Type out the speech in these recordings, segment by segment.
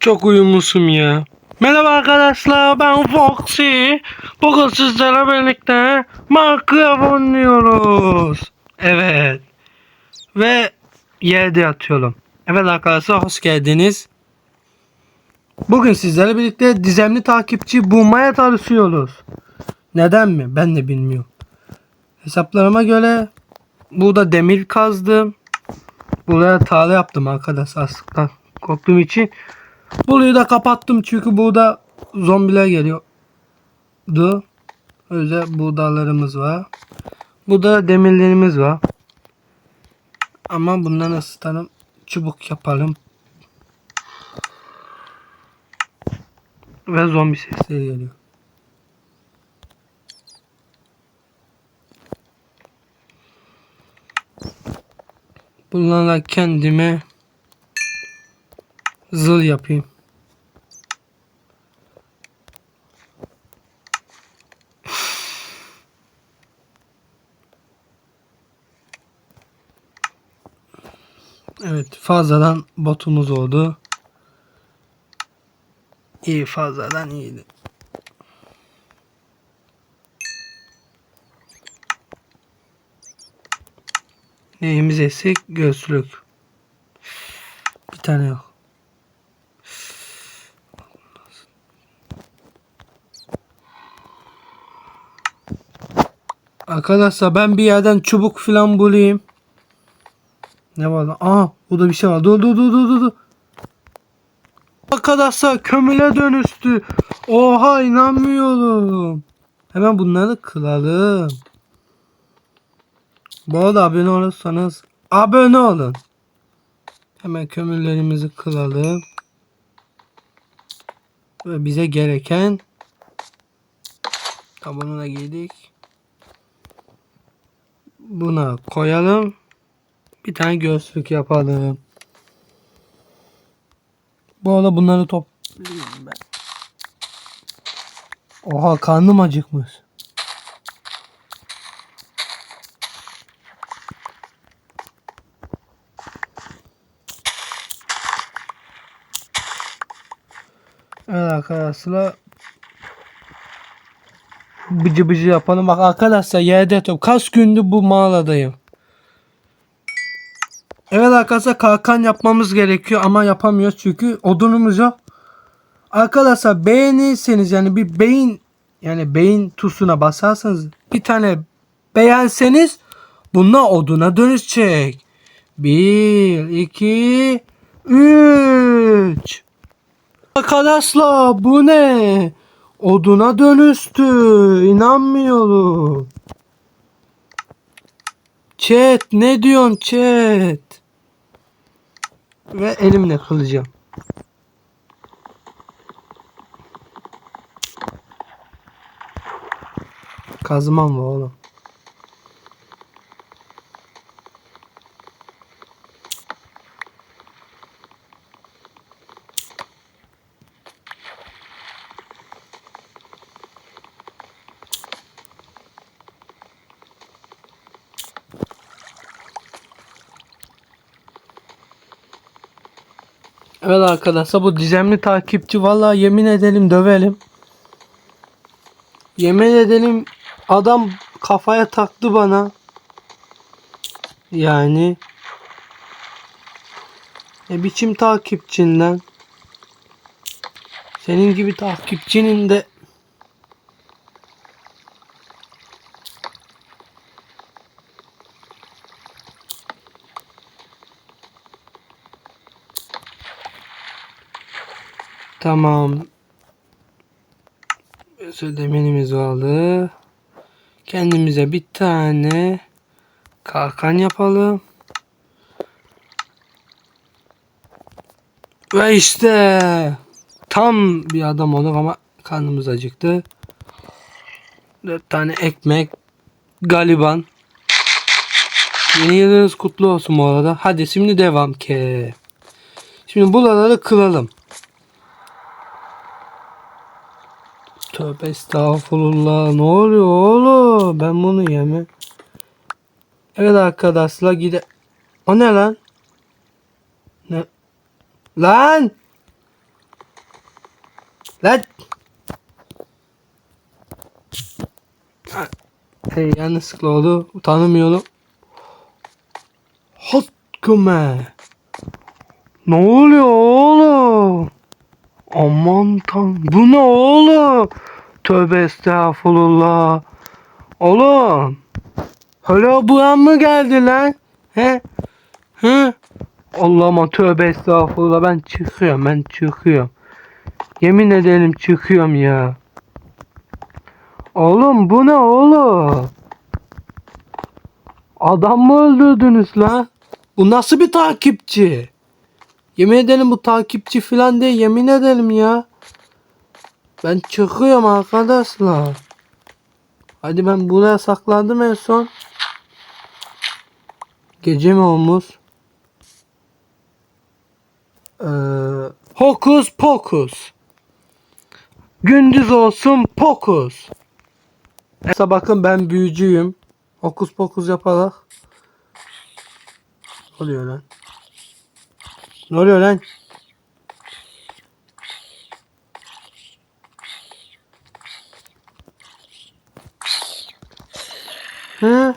Çok uyumlusum ya. Merhaba arkadaşlar ben Foxy. Bugün sizlerle birlikte Minecraft oynuyoruz. Evet. Ve yerde yatıyorum. Evet arkadaşlar hoş geldiniz. Bugün sizlerle birlikte dizemli takipçi bulmaya çalışıyoruz. Neden mi? Ben de bilmiyorum. Hesaplarıma göre burada demir kazdım. Buraya tarla yaptım arkadaş aslıktan korktuğum için. Burayı da kapattım çünkü burada zombiler geliyordu. Öyle buğdaylarımız var. Burada da demirlerimiz var. Ama bundan ısıtalım. Çubuk yapalım. Ve zombi sesleri geliyor. Bunlarla kendime zıl yapayım. Evet fazladan botumuz oldu. İyi fazladan iyiydi. Neyimiz eksik? Gözlük. Bir tane yok. Arkadaşlar ben bir yerden çubuk falan bulayım. Ne var lan? Aa burada bir şey var. Dur dur dur dur, dur. Arkadaşlar kömüle dönüştü. Oha inanmıyorum. Hemen bunları kıralım. Bu arada abone olursanız abone olun. Hemen kömürlerimizi kıralım. Ve bize gereken tabanına da giydik. Buna koyalım. Bir tane gözlük yapalım. Bu arada bunları toplayayım ben. Oha karnım acıkmış. Evet arkadaşlar. Bıcı bıcı yapalım. Bak arkadaşlar yerde yatıyorum. Kaç gündür bu mağaradayım. Evet arkadaşlar kalkan yapmamız gerekiyor ama yapamıyoruz çünkü odunumuz yok. Arkadaşlar beğenirseniz yani bir beğen yani beğen tuşuna basarsanız bir tane beğenseniz bununla oduna dönüşecek. 1 2 3 Arkadaşlar bu ne? Oduna dönüştü. İnanmıyorum. Chat ne diyorsun chat? Ve elimle kılacağım. Kazmam var oğlum. Evet arkadaşlar bu dizemli takipçi vallahi yemin edelim dövelim. Yemin edelim adam kafaya taktı bana. Yani ne biçim takipçinden senin gibi takipçinin de Tamam. Ödemenimiz oldu. Kendimize bir tane kalkan yapalım. Ve işte tam bir adam olduk ama karnımız acıktı. Dört tane ekmek, galiban. Yeni yılınız kutlu olsun bu arada. Hadi şimdi devam ki. Şimdi buraları kıralım. Tövbe estağfurullah. Ne oluyor oğlum? Ben bunu yeme. Evet arkadaşlar gide. O ne lan? Ne? Lan! Lan! Ha, Hey yanlışlıkla oldu. Tanımıyorum. Hakkıme. Ne oluyor oğlum? Aman tan. Bu ne oğlum? Tövbe estağfurullah. Oğlum. Hala bu an mı geldi lan? He? He? Allah'ıma tövbe estağfurullah. Ben çıkıyorum. Ben çıkıyorum. Yemin ederim çıkıyorum ya. Oğlum bu ne oğlum? Adam mı öldürdünüz lan? Bu nasıl bir takipçi? Yemin ederim bu takipçi falan değil. Yemin ederim ya. Ben çıkıyorum arkadaşlar. Hadi ben buraya saklandım en son. Gece mi olmuş? Ee, hokus pokus. Gündüz olsun pokus. Mesela bakın ben büyücüyüm. Hokus pokus yaparak. Oluyor lan? Ne oluyor lan? Hı?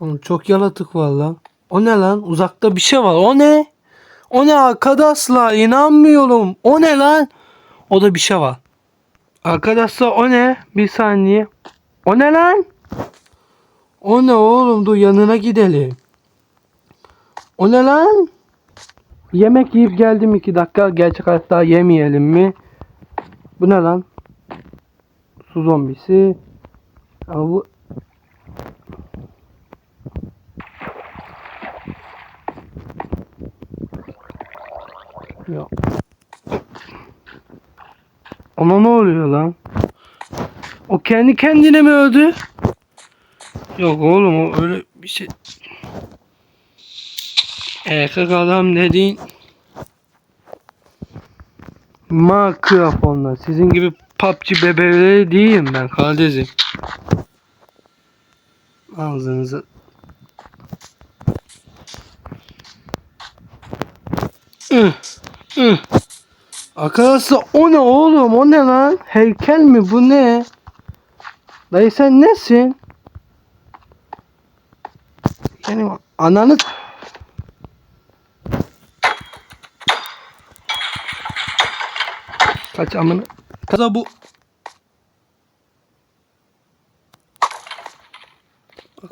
Oğlum çok yaratık var. O ne lan? Uzakta bir şey var. O ne? O ne arkadaşlar? İnanmıyorum. O ne lan? O da bir şey var. Arkadaşlar o ne? Bir saniye. O ne lan? O ne oğlum? Dur yanına gidelim. O ne lan? Yemek yiyip geldim iki dakika. Gerçek hayatta yemeyelim mi? Bu ne lan? Su zombisi. Ama bu... Ya. Ona ne oluyor lan? O kendi kendine mi öldü? Yok oğlum o öyle bir şey. Erkek adam dediğin Mikrofonla sizin gibi PUBG bebeleri değilim ben kardeşim. Ağzınızı. Arkadaşlar o ne oğlum o ne lan? Heykel mi bu ne? Dayı sen nesin? Yani ananı Kaç amına. Kaza bu.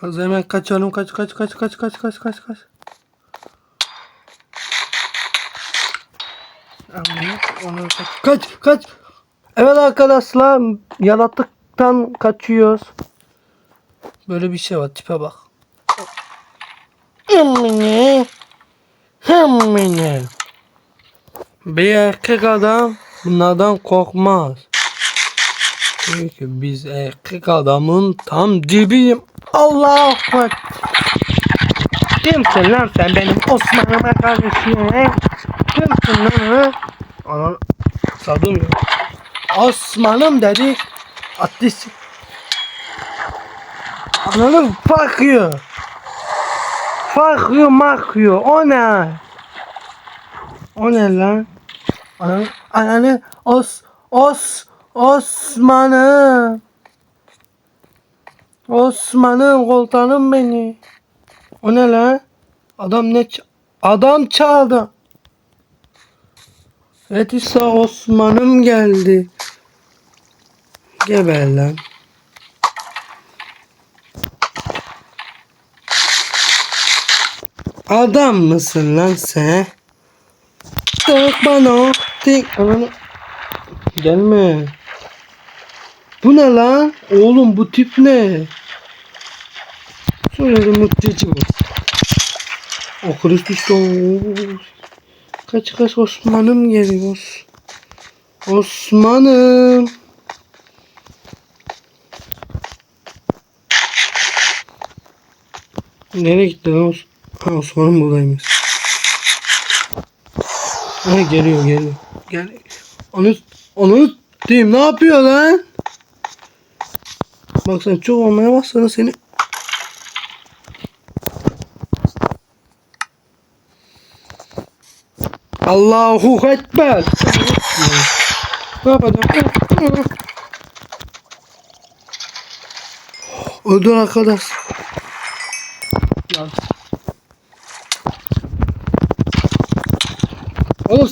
Kaza hemen kaçalım kaç kaç kaç kaç kaç kaç kaç kaç. Kaç kaç. Evet arkadaşlar yaratıktan kaçıyoruz. Böyle bir şey var tipe bak. Hemmine. Hemmine. Bir erkek adam bunlardan korkmaz. Çünkü biz erkek adamın tam dibiyim. Allah bak. Kimsin lan sen benim Osman'ıma he? Kimsin lan ha? Ana sadım ya. Osman'ım dedi. Ateş. Ananı bakıyor. Bakıyor makıyor. O ne? O ne lan? Ananı, ananı os, os, Osman'ım. Osman'ım koltanım beni. O ne lan? Adam ne Adam çaldı. Evet İsa Osman'ım geldi. Geber lan. Adam mısın lan sen? Tek bana tek ananı Gelme. Bu ne lan? Oğlum bu tip ne? Söyledim mutlucu bu O Kristus Kaç kaç Osman'ım geliyor. Osman'ım. Nereye gitti lan Os Ha Osman'ın buradaymış. Ha geliyor geliyor. Gel. Onu onu diyeyim ne yapıyor lan? Bak sen çok olmaya başladın seni. Allahu Ekber. Ne yapacağım? Öldür arkadaş. Ya. Oğlum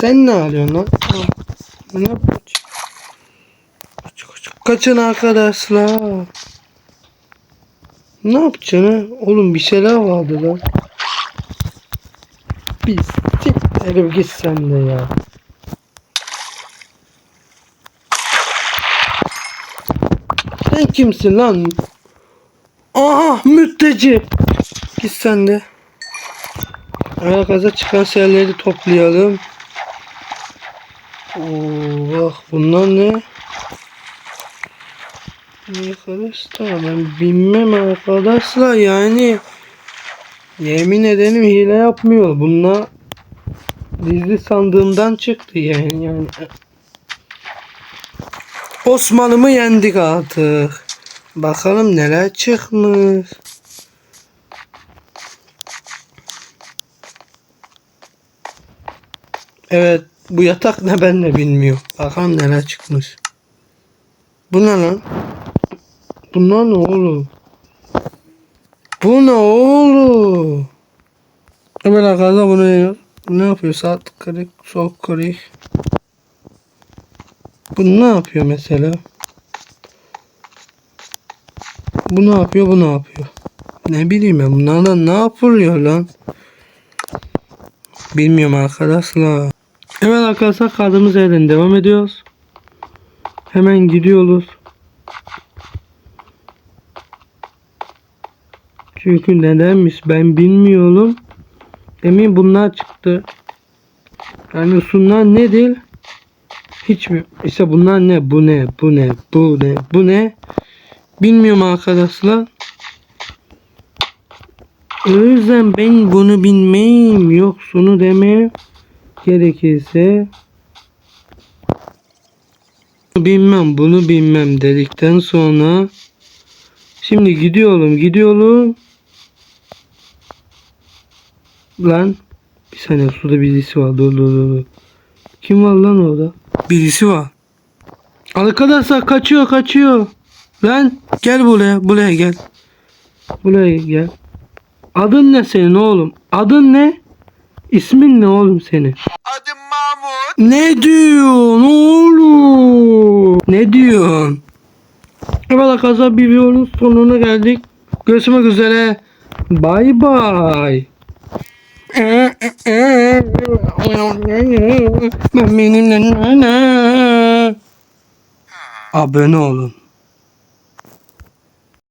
sen ne arıyorsun lan? Ne kaçın arkadaşlar. Ne yapacaksın ha? Oğlum bir şeyler vardı lan. Bir siktirim git sen de ya. Sen kimsin lan? Aha mütteci. Git sen de. Ayakaza çıkan selleri toplayalım. Oo, bak bunlar ne? Arkadaşlar ben bilmem arkadaşlar yani yemin ederim hile yapmıyor. Bunlar gizli sandığımdan çıktı yani. yani. Osman'ımı yendik artık. Bakalım neler çıkmış. Evet bu yatak ne ben de bilmiyorum. Bakalım neler çıkmış. Bu ne lan? Bunlar ne oğlum? Bu ne oğlum? Evet arkadaşlar bunu ne, ne yapıyor? Saat kırık, sol kırık. Bu ne yapıyor mesela? Bu ne yapıyor? Bu ne yapıyor? Ne bileyim ben bunlardan ne yapılıyor lan? Bilmiyorum arkadaşlar. Evet arkadaşlar kaldığımız yerden devam ediyoruz. Hemen gidiyoruz. Çünkü nedenmiş ben bilmiyorum. Emin bunlar çıktı. Yani şunlar nedir? Hiç mi? İşte bunlar ne? Bu ne? Bu ne? Bu ne? Bu ne? Bilmiyorum arkadaşlar. O yüzden ben bunu bilmeyeyim. Yok şunu demeye gerekirse bilmem bunu bilmem dedikten sonra şimdi gidiyorum gidiyorum. Lan bir saniye suda birisi var. Dur dur dur kim var lan orada? Birisi var. Arkadaşlar kaçıyor kaçıyor. Lan gel buraya buraya gel. Buraya gel. Adın ne senin oğlum? Adın ne ismin ne oğlum senin Adım Mahmut. ne diyorsun oğlum? Ne diyorsun? Evet arkadaşlar bir videonun sonuna geldik. Görüşmek üzere. Bay bay. Ben benimle Abone olun.